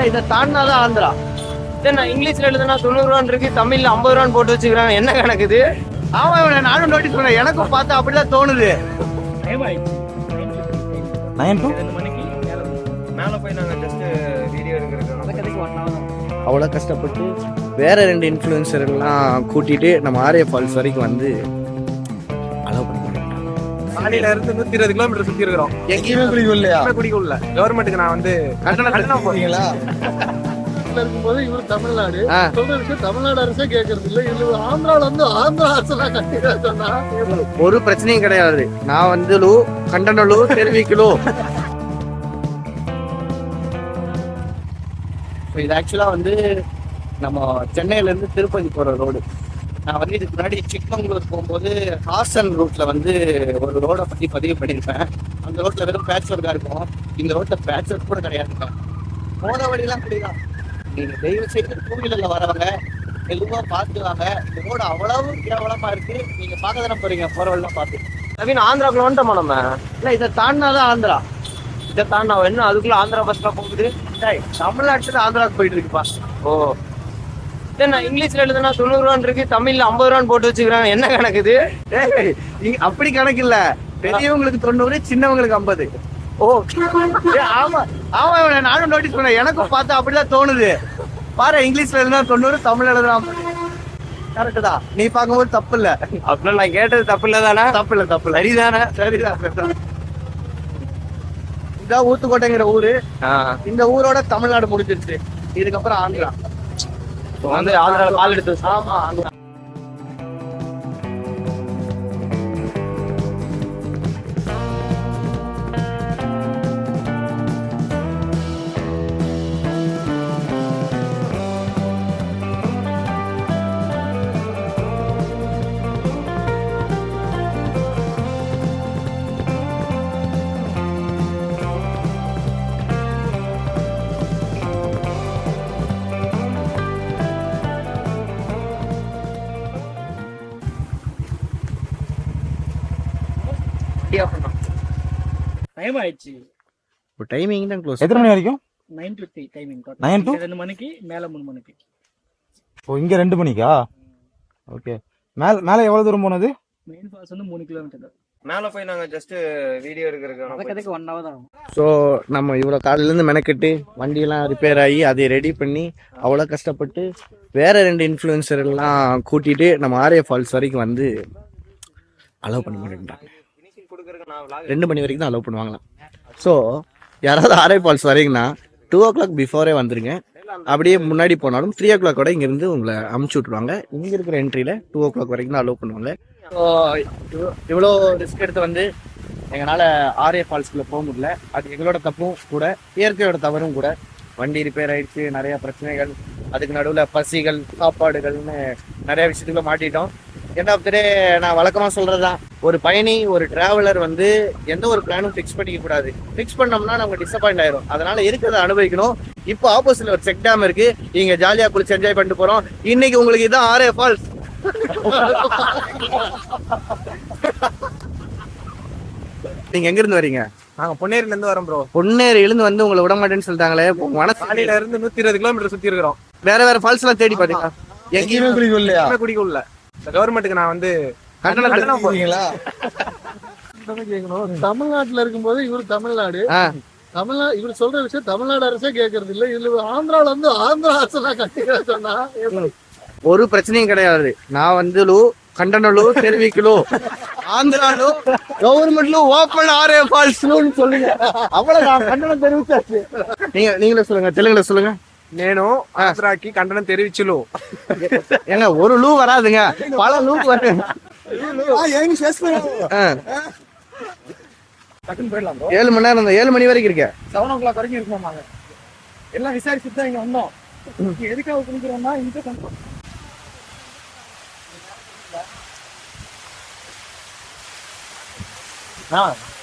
இல்ல இதை தாண்டினாதான் ஆந்திரா. சரி நான் இங்கிலீஷ்ல எழுதுனா தொண்ணூறு ரூபான்னு இருக்கு தமிழ்ல ஐம்பது ரூபான்னு போட்டு வச்சுக்கிறாங்க. என்ன கணக்குது? ஆமா இவனை நானும் நோட்டீஸ் பண்ணேன். எனக்கும் பார்த்தா அப்படிதான் தோணுது. நைன் டூ போய் நாங்கள் ஜஸ்ட் வீடியோ அவ்வளோ கஷ்டப்பட்டு வேற ரெண்டு இன்ஃப்ளூயன்சர்கள்லாம் கூட்டிட்டு நம்ம ஆரிய ஃபால்ஸ் வரைக்கும் வந்து அலோவ் பண்ண காலையில இருந்து நூத்தி இருபது கிலோமீட்டர் சுத்தி இருக்கிறோம். எங்கேயுமே குடிக்கும் இல்லையா? குடிக்குள்ள கவர்மெண்ட்டுக்கு நான் வந்து கட்டணம் போறீங்களா இருக்கும்போது இவர் தமிழ்நாடு. சொல்ற விஷயம் தமிழ்நாடு அரசே கேட்கறது இல்ல. இது ஆந்திரால வந்து ஆந்திரா அரசெல்லாம் கட்டி சொன்னா ஒரு பிரச்சனையும் கிடையாது. நான் வந்து லூ கண்டனலு தெரிவிக்கலோ இது ஆக்சுவலா வந்து நம்ம சென்னையில இருந்து திருப்பதி போற ரோடு நான் வந்து இதுக்கு முன்னாடி சிக்மங்களூர் போகும்போது ஹாசன் ரூட்ல வந்து ஒரு ரோட பத்தி பதிவு பண்ணியிருப்பேன். அந்த ரோட்ல வெறும் பேட்ச் ஒர்க்கா இருக்கும். இந்த ரோட்ல பேட்ச் ஒர்க் கூட கிடையாதுங்க போற வழியெல்லாம் அப்படிதான். நீங்க தயவு செய்து டூ வீலர்ல வரவங்க மெதுவா பார்த்து வாங்க. இந்த ரோடு அவ்வளவு கேவலமா இருக்கு. நீங்க பார்க்க தானே போறீங்க? போற வழியெல்லாம் பார்த்து. நவீன் ஆந்திராக்குள்ள வந்துட்டோமா நம்ம இல்ல இதை தாண்டினாதான் ஆந்திரா. இதை தாண்டினா என்ன அதுக்குள்ள ஆந்திரா பஸ்லாம் போகுது? தமிழ்நாட்டுல ஆந்திராக்கு போயிட்டு இருக்குப்பா ஓ. நான் இங்கிலீஷ்ல எழுதுனா தொண்ணூறு ரூபான்னு இருக்கு தமிழ்ல ஐம்பது ரூபான்னு போட்டு வச்சுக்கிறாங்க. என்ன கணக்கு இது அப்படி கணக்கு இல்ல. பெரியவங்களுக்கு தொண்ணூறு சின்னவங்களுக்கு ஐம்பது. ஓ ஆமா ஆமா நானும் நோட்டீஸ் பண்ணேன். எனக்கும் பார்த்தா அப்படிதான் தோணுது. பாரு இங்கிலீஷ்ல எழுதுனா தொண்ணூறு தமிழ்ல எழுதுனா கரெக்ட் தான். நீ பார்க்கும்போது தப்பு இல்ல. அப்படின்னா நான் கேட்டது தப்பு இல்ல தானே? தப்பு இல்ல தப்பு சரிதான்? சரிதான். இதான் ஊத்துக்கோட்டைங்கிற ஊரு. இந்த ஊரோட தமிழ்நாடு முடிஞ்சிருச்சு. இதுக்கப்புறம் ஆந்திரா. வந்து ஆந்திரால கால் எடுத்து ஆமா ஆந்திரா டைம் ஆயிடுச்சு. இப்போ டைமிங் தான் க்ளோஸ் எத்தனை மணி வரைக்கும்? Nine fifty timing Nine to? ரெண்டு மணிக்கு மேல மூணு மணிக்கு. ஓ இங்க ரெண்டு மணிக்கா? ஓகே மேல மேல எவ்வளவு தூரம் போனது? மெயின் ஃபால்ஸ் வந்து மூணு கிலோமீட்டர் தான். மேல போய் நாங்க ஜஸ்ட் வீடியோ எடுக்கிறதுக்கு ஒன் ஹவர் தான் ஸோ நம்ம இவ்வளோ காலையிலேருந்து மெனக்கெட்டு வண்டியெல்லாம் ரிப்பேர் ஆகி அதை ரெடி பண்ணி அவ்வளோ கஷ்டப்பட்டு வேற ரெண்டு இன்ஃப்ளூயன்சர் எல்லாம் கூட்டிட்டு நம்ம ஆரிய ஃபால்ஸ் வரைக்கும் வந்து அலோவ் பண்ண மாட்டேங்கிறாங்க நான் ரெண்டு மணி வரைக்கும் தான் அலோவ் பண்ணுவாங்களாம். ஸோ யாராவது ஆரை ஃபால்ஸ் வரீங்கன்னா டூ ஓ கிளாக் பிஃபோரே வந்துருங்க. அப்படியே முன்னாடி போனாலும் த்ரீ ஓ கிளாக் கூட இங்கேருந்து உங்களை அமுச்சு விட்ருவாங்க இங்கே இருக்கிற என்ட்ரியில் டூ ஓ கிளாக் வரைக்கும் தான் அலோவ் பண்ணுவாங்க. ஸோ இவ்வளோ ரிஸ்க் எடுத்து வந்து எங்களால் ஆர்ஏ ஃபால்ஸ்குள்ளே போக முடியல. அது எங்களோட தப்பும் கூட இயற்கையோட தவறும் கூட. வண்டி ரிப்பேர் ஆயிடுச்சு நிறைய பிரச்சனைகள் அதுக்கு நடுவில் பசிகள் சாப்பாடுகள்னு நிறைய விஷயத்துக்குள்ள மாட்டிட்டோம். எண்ட் ஆஃப் டே நான் வழக்கமாக சொல்றதுதான். ஒரு பயணி ஒரு டிராவலர் வந்து எந்த ஒரு பிளானும் ஃபிக்ஸ் பண்ணிக்க கூடாது. ஃபிக்ஸ் பண்ணோம்னா நமக்கு டிசப்பாயிண்ட் ஆயிரும். அதனால இருக்கிறத அனுபவிக்கணும்? இப்போ ஆப்போசிட்ல ஒரு செக் டேம் இருக்கு. இங்க ஜாலியா குளிச்சு என்ஜாய் பண்ணிட்டு போறோம். இன்னைக்கு உங்களுக்கு இதான் ஆரே ஃபால்ஸ் நீங்க எங்க இருந்து வரீங்க? நாங்க பொன்னேரில இருந்து வரோம் ப்ரோ பொன்னேரி எழுந்து வந்து உங்களை விட மாட்டேன்னு சொல்லிட்டாங்களே. உங்க மனசு காலையில இருந்து நூத்தி இருபது கிலோமீட்டர் சுத்தி இருக்கிறோம். வேற வேற ஃபால்ஸ் எல்லாம் தேடி பாத்தீங்களா? எங்கேயுமே குளிக்கும் இல்லையா குடிக்குள்ள கவர்மெண்ட்டுக்கு நான் வந்து கட்டணம் போறீங்களா கேட்கணும். தமிழ்நாட்டுல இருக்கும்போது இவர் தமிழ்நாடு. தமிழ்நாடு இவர் சொல்ற விஷயம் தமிழ்நாடு அரசே கேட்கறது இல்ல. இதுல ஆந்திரால வந்து ஆந்திரா அரசெல்லாம் கட்டி சொன்னா? ஒரு பிரச்சனையும் கிடையாது. நான் வந்து லூ கண்டனலு தெரிவிக்கலு ஆந்திராலு கவர்மெண்ட்ல ஓப்பன் ஆரே ஃபால்ஸ்னு சொல்லுங்க. அவ்வளவு நான் கண்டனம் தெரிவிச்சாச்சு. நீங்க நீங்களே சொல்லுங்க. தெலுங்குல சொல்லுங்க. నేను ఆంధ్రాకి ఖండనం తెరివిచ్చులు ஏங்க ஒரு லூ வராதுங்க பல லூ வரும் ஆ. ஏழு மணி நேரம் இருந்தா ஏழு மணி வரைக்கும் இருக்கேன் செவன் ஓ கிளாக் வரைக்கும் இருக்கோம் நாங்க எல்லாம் விசாரிச்சுட்டு தான் இங்க வந்தோம் இங்க எதுக்காக குளிக்கிறோம்னா இந்த கண்ட்ரோல்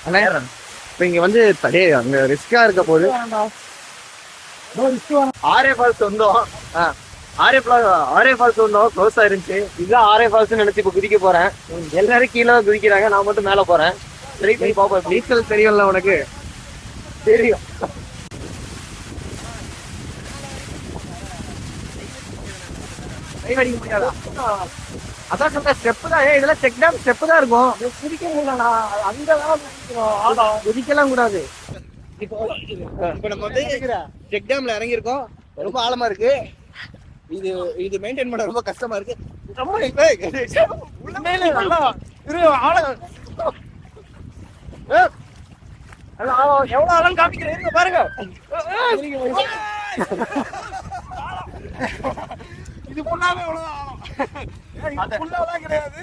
அண்ணே இப்ப இங்க வந்து தடே அங்க ரிஸ்கா இருக்க போது ஆரே ஃபால்ஸ் வந்தோம். ஆரே ஃபால் ஆரே ஃபால்ஸ் வந்தோம். க்ளோஸ் ஆயிருந்துச்சு இதுதான் ஆரே ஃபால்ஸ் நினைச்சு இப்போ குதிக்க போறேன். எல்லாரும் கீழே குதிக்கிறாங்க. நான் மட்டும் மேல போறேன். ட்ரை பண்ணி பார்ப்போம் நீச்சல் தெரியும்ல உனக்கு? தெரியும். அடிக்க அதான் சொல்ற ஸ்டெப் தான். இதெல்லாம் செக் டேம் ஸ்டெப் தான் இருக்கும். குதிக்க முடியலண்ணா அங்கதான் குதிக்கலாம் கூடாது. இப்போ நம்ம வந்து செக் டேம்ல இறங்கியிருக்கோம். ரொம்ப ஆழமா இருக்கு. இது இது மெயின்டைன் பண்ண ரொம்ப கஷ்டமா இருக்கு. ரொம்ப உண்மையிலே நல்லா இரு ஆழம் எவ்வளவு ஆழம் காமிக்கிறேன் பாருங்க. இது ஃபுல்லாவே எவ்வளவு ஆழம். கிடையாது.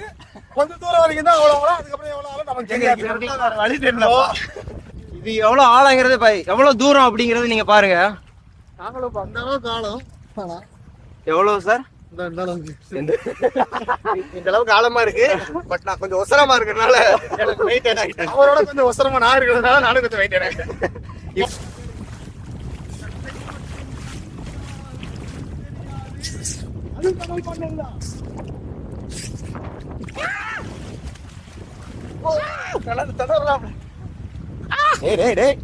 கொஞ்ச தூரம் வரைக்கும் தான் அவ்வளவு ஆழம். அதுக்கப்புறம் எவ்வளவு ஆழம்? நமக்கு தெரியாது. வழி தெரியல. இது எவ்வளவு ஆழங்கிறது பை எவ்வளவு தூரம் அப்படிங்கறது நீங்க பாருங்க. நாங்களும் இப்ப அந்த அளவுக்கு ஆழம். ஆனா, எவ்வளவு சார்? இந்த அளவுக்கு. ஆழமா இருக்கு பட் நான் கொஞ்சம் ஒசரமா இருக்கறனால எனக்கு மெயின்டைன் ஆயிட்டேன். அவரோட கொஞ்சம் அவசரமா நான் இருக்கிறதுனால நானும் கொஞ்சம் வெயிட் ஆயிட்டேன். டேய் டேய் டேய்.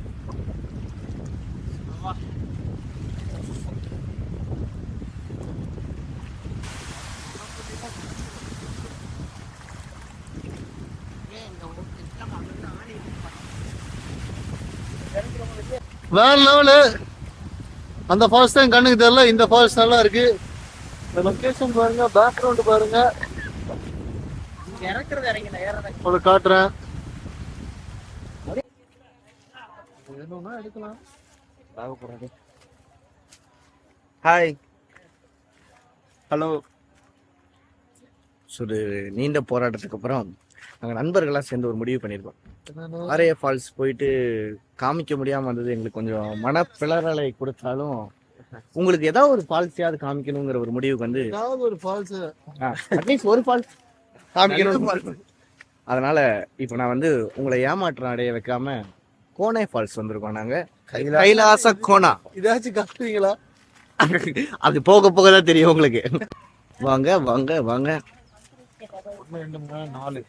வேற லெவலு அந்த ஃபால்ஸ் தான் கண்ணுக்கு தெரியல இந்த ஃபால்ஸ் நல்லா இருக்கு. இந்த லொகேஷன் பாருங்க பேக்ரவுண்ட் பாருங்க. இறக்குறது இறங்கல ஏறத ஒரு காட்டுறேன். வேணும்னா எடுக்கலாம். ஹாய் ஹலோ ஒரு நீண்ட போராட்டத்துக்கு அப்புறம் நாங்கள் நண்பர்களாக சேர்ந்து ஒரு முடிவு பண்ணியிருக்கோம். ஆரைய ஃபால்ஸ் போயிட்டு காமிக்க முடியாம வந்தது எங்களுக்கு கொஞ்சம் மன பிளறலை கொடுத்தாலும் உங்களுக்கு ஏதாவது ஒரு ஃபால்ஸையாவது காமிக்கணுங்கிற ஒரு முடிவுக்கு வந்து ஏதாவது ஒரு ஃபால்ஸ். அட்லீஸ்ட் ஒரு ஃபால்ஸ் காமிக்கணும். அதனால இப்போ நான் வந்து உங்களை ஏமாற்றம் அடைய வைக்காம கோனே ஃபால்ஸ் வந்திருக்கோம் நாங்க. கைலாச கோனா இதாச்சும் காட்டுவீங்களா அது போக போக தான் தெரியும் உங்களுக்கு. வாங்க வாங்க வாங்க. ரெண்டு மூணு நாலு.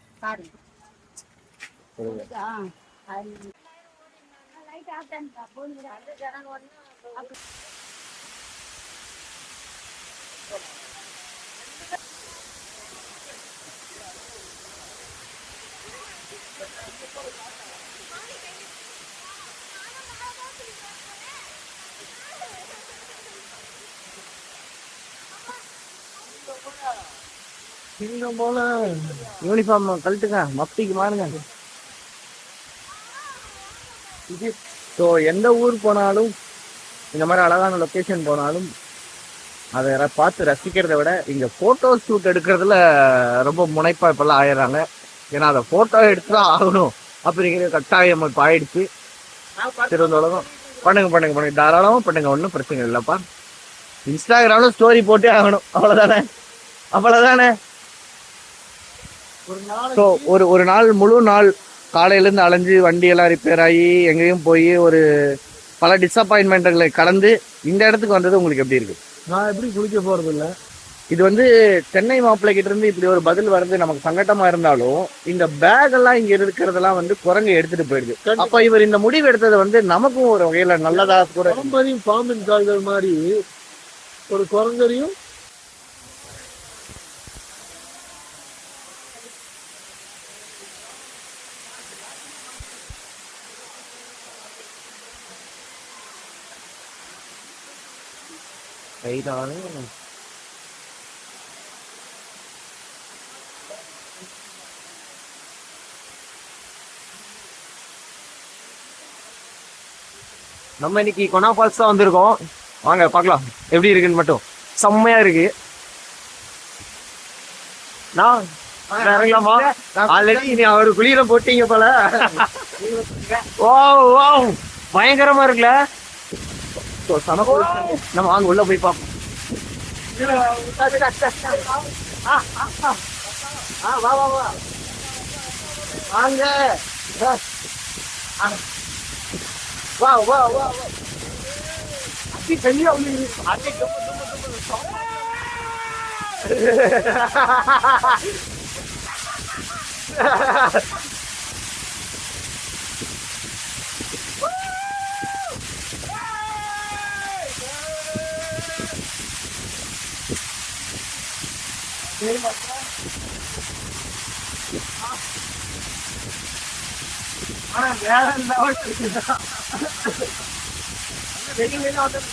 சிங்கம் போல. யூனிஃபார்ம் கழட்டுங்க. மப்டிக்கு மாறுங்க. ஸோ எந்த ஊர் போனாலும் இந்த மாதிரி அழகான லொக்கேஷன் போனாலும் அதை பார்த்து ரசிக்கிறத விட இங்க போட்டோ ஷூட் எடுக்கிறதுல ரொம்ப முனைப்பா இப்பெல்லாம் ஆயிடுறாங்க. ஏன்னா அதை போட்டோ எடுத்து தான் ஆகணும். அப்படிங்கிற கட்டாயம் இப்போ ஆயிடுச்சு. திருவந்தோளம் பண்ணுங்க பண்ணுங்க பண்ணுங்க. தாராளமா பண்ணுங்க. ஒன்றும் பிரச்சனை இல்லைப்பா. இன்ஸ்டாகிராம்ல ஸ்டோரி போட்டே ஆகணும். அவ்வளவுதானே? அவ்வளவுதானே? ஒரு நாள் ஸோ ஒரு ஒரு நாள் முழு நாள் காலையிலேருந்து அலைஞ்சு வண்டியெல்லாம் ரிப்பேர் ஆகி எங்கேயும் போய் ஒரு பல டிசப்பாயின்மெண்ட்டுகளை கடந்து இந்த இடத்துக்கு வந்தது உங்களுக்கு எப்படி இருக்கு? நான் எப்படி குளிக்க போறது இல்ல இது வந்து சென்னை மாப்பிள்ளை கிட்ட இருந்து இப்படி ஒரு பதில் வர்றது நமக்கு சங்கட்டமா இருந்தாலும் இந்த பேக் எல்லாம் இங்க இருக்கிறதெல்லாம் வந்து குரங்கு எடுத்துட்டு போயிடுது. அப்ப இவர் இந்த முடிவு எடுத்தது வந்து நமக்கும் ஒரு வகையில நல்லதா கூட பாம்பரையும் பாம்பின் கால்கள் மாதிரி ஒரு குரங்கரையும் நம்ம இன்னைக்கு கொனா ஃபால்ஸ் தான் வந்திருக்கோம். வாங்க பார்க்கலாம். எப்படி இருக்குன்னு மட்டும். செம்மையா இருக்கு. நான் இறங்கலாமா? ஆல்ரெடி நீ அவர் குளிர போட்டீங்க போல. ஓ ஓ பயங்கரமா இருக்குல்ல? நம்ம வாங்க உள்ள போய் பார்ப்போம். 와우 와우 와우 아직 재미가 없는 아직 너무 너무 너무 정말 제일 맞다. 아, 아, 미안, 나올 இருக்குதா வெளியில ஆர்டர்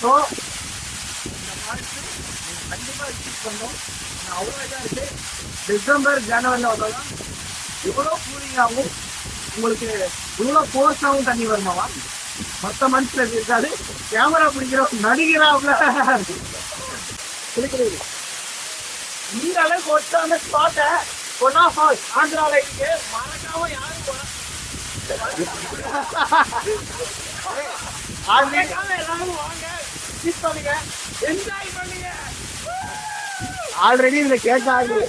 ஸோ கண்டிப்பா விசிட் பண்ணோம் அவ்வளோ இதாக இருக்கு டிசம்பர் ஜனவரியில் வந்தாலும் இவ்வளோ கூலிங்காகவும் உங்களுக்கு இவ்வளோ ஃபோர்ஸாகவும் தண்ணி வருமாவா மற்ற மந்த்ஸ்ல இருக்காது கேமரா பிடிக்கிறோம் நடிகராப்ல இருக்கிறது இந்த அளவுக்கு ஒட்டான ஸ்பாட்டை கொன்னா ஃபால்ஸ் ஆந்திரால இருக்கு. மறக்காம யாரும் ஆல்ரெடி இதுல கேட்க ஆகுது.